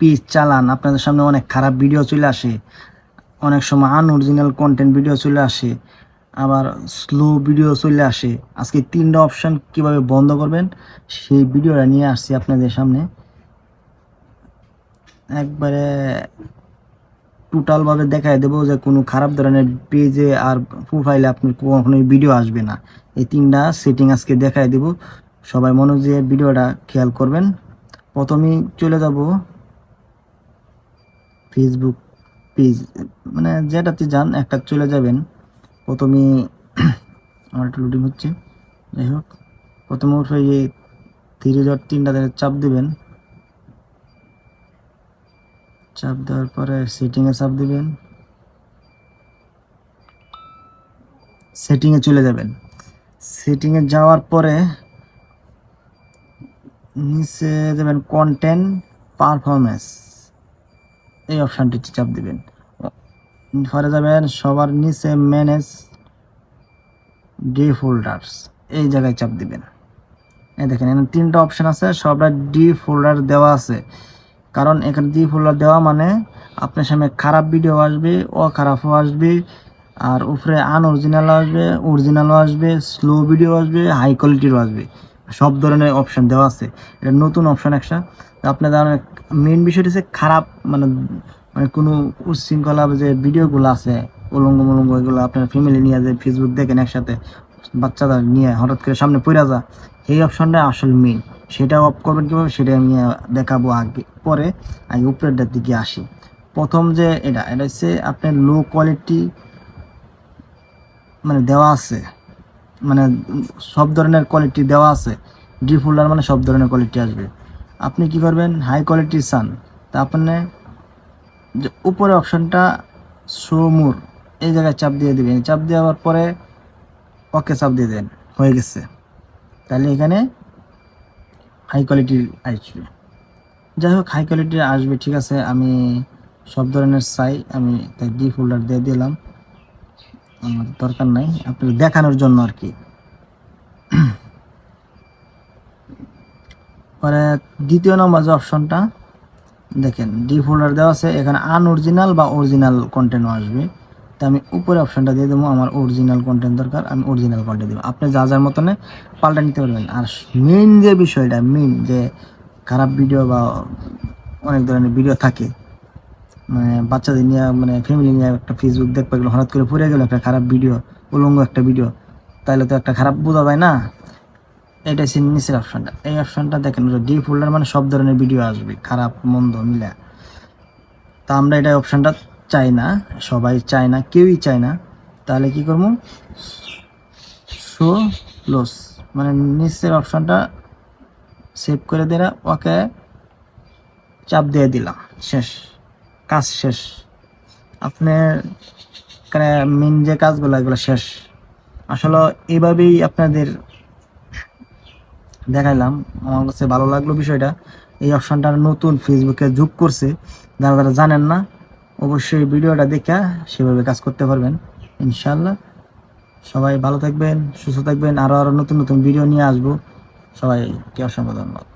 Page চালান, আপনাদের সামনে অনেক খারাপ ভিডিও চলে আসে। অনেক সময় আনঅরিজিনাল কন্টেন্ট ভিডিও চলে আসে, আবার স্লো ভিডিও চলে আসে। আজকে তিনটা অপশন কীভাবে বন্ধ করবেন, সেই ভিডিওটা নিয়ে আসছি আপনাদের সামনে। একবারে টোটালভাবে দেখায় দেবো যে কোনো খারাপ ধরনের পেজে আর প্রোফাইলে আপনার কখনোই ভিডিও আসবে না। এই তিনটা সেটিং আজকে দেখায় দেবো। সবাই মনোযোগ ভিডিওটা খেয়াল করবেন। প্রথমেই চলে যাব ফেসবুক পেজ মানে যেটাতে যান, একটা চলে যাবেন। প্রথমে আমার একটু লুডিং হচ্ছে। যাই হোক, প্রথমে উঠে এই থ্রি ডট তিনটা চাপ দেবেন। চাপ দেওয়ার পরে সেটিংয়ে চাপ দিবেন। সেটিংয়ে চলে যাবেন। সেটিংয়ে যাওয়ার পরে নিচে দেবেন কন্টেন্ট পারফরমেন্স এই অপশানটিতে চাপ দিবেন। পরে যাবেন সবার নিচে ম্যানেজ ডি ফোল্ডার্স এই জায়গায় চাপ দিবেন। এই দেখেন, এখানে তিনটা অপশান আছে, সবটা ডি ফোল্ডার দেওয়া আছে। কারণ এখানে ডি ফোল্ডার দেওয়া মানে আপনার সামনে খারাপ ভিডিও আসবে ও খারাপও আসবে, আর উপরে আনঅরিজিনাল আসবে অরিজিনালও আসবে স্লো ভিডিও আসবে হাই কোয়ালিটিরও আসবে। সব ধরনের অপশান দেওয়া আছে। এটা নতুন অপশান একটা। আপনাদের মেন বিষয়টা হচ্ছে খারাপ মানে মানে কোনো উচ্ছৃঙ্খলা যে ভিডিওগুলো আছে, উলঙ্গ মলঙ্গ এগুলো আপনার ফ্যামিলি নিয়ে যে ফেসবুক দেখেন একসাথে, বাচ্চাদের নিয়ে হঠাৎ করে সামনে পড়ে যা, এই অপশনটা আসল মেন সেটা অফ করবেন কীভাবে, সেটা আমি দেখাবো আগে। পরে আগে উপরেরটার দিকে আসি। প্রথম যে এটা এটা হচ্ছে আপনার লো কোয়ালিটি মানে দেওয়া আছে। মানে সব ধরনের কোয়ালিটি দেওয়া আছে। ডি ফোল্ডার মানে সব ধরনের কোয়ালিটি আসবে। আপনি কি করবেন? হাই কোয়ালিটি চান তা আপনি যে উপরে অপশনটা শো মোর এই জায়গায় চাপ দিয়ে দিবেন। চাপ দেওয়ার পরে ওকে চাপ দিয়ে দেন। হয়ে গেছে। তাহলে এখানে হাই কোয়ালিটির আসবে। যাই হোক হাই কোয়ালিটির আসবে, ঠিক আছে। আমি সব ধরনের চাই। আমি তাই ডি ফোল্ডার দিয়ে দিলাম। আমার দরকার নাই। আপনাকে দেখানোর জন্য আর কি। পরে দ্বিতীয় নম্বর যে অপশনটা দেখেন ডি ফোল্ডার দেওয়া আছে, এখানে আনঅরিজিনাল বা অরিজিনাল কন্টেন্টও আসবে। তো আমি উপরে অপশনটা দিয়ে দেবো, আমার অরিজিনাল কন্টেন্ট দরকার, আমি অরিজিনাল কন্টেন্ট দেবো। আপনি যা যার মতনে পাল্টা নিতে পারবেন। আর মেন যে বিষয়টা মেন যে খারাপ ভিডিও বা অনেক ধরনের ভিডিও থাকে মানে বাচ্চাদের নিয়ে মানে ফ্যামিলি নিয়ে একটা ফেসবুক গেলো হঠাৎ করে পড়ে গেলো একটা খারাপ ভিডিও উলঙ্গ একটা ভিডিও তাহলে তো একটা খারাপ বোঝা যায় না। এটা হচ্ছে নিচের অপশানটা এই অপশনটা দেখেন ডি ফোল্ডার মানে সব ধরনের ভিডিও আসবে, খারাপ, মন্দ, মিলে। তা আমরা এটা অপশানটা চাই না, সবাই চায় না, কেউই চায় না। তাহলে কি করব? শো লস মানে নিচের অপশানটা সেভ করে দিলাম ওকে চাপ দিয়ে দিলাম। শেষ। কাজ শেষ। আপনার মেন যে কাজগুলো, এগুলো শেষ। আসলে এভাবেই আপনাদের দেখাইলাম। আমার কাছে ভালো লাগল বিষয়টা। এই অপশানটা নতুন ফেসবুকে যোগ করছে। যারা যারা জানেন না, অবশ্যই ভিডিওটা দেখে সেভাবে কাজ করতে পারবেন। ইনশাল্লাহ সবাই ভালো থাকবেন, সুস্থ থাকবেন। আরও আরও নতুন নতুন ভিডিও নিয়ে আসব। সবাইকে অসংখ্য ধন্যবাদ।